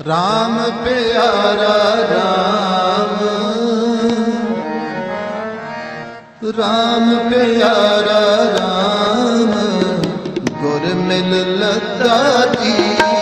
RAM ਪਿਆਰਾ RAM RAM ਪਿਆਰਾ RAM ਗੁਰ ਮਿਲ ਲਤਾ ਜੀ।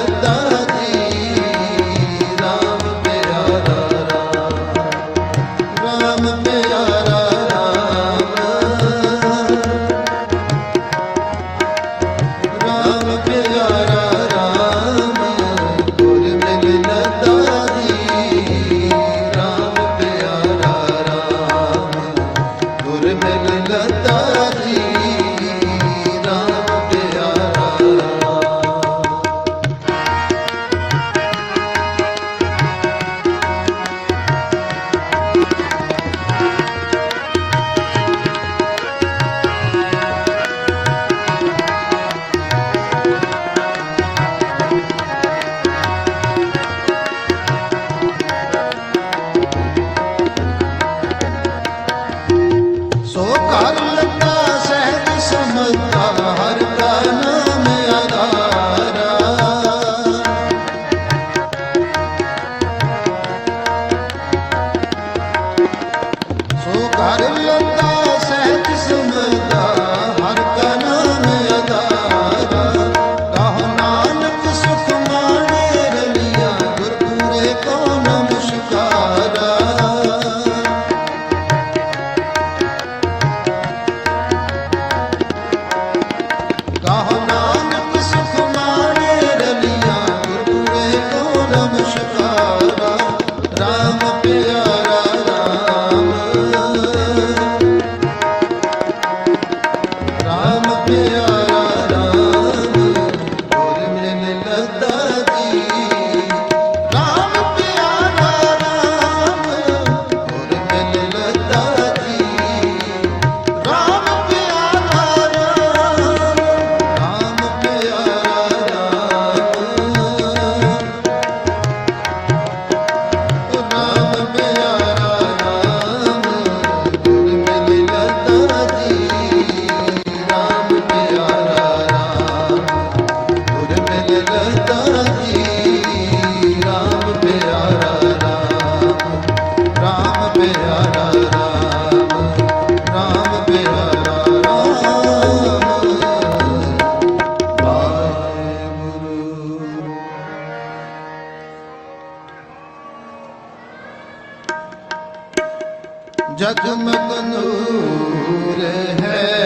ਜਗਤ मगनूर है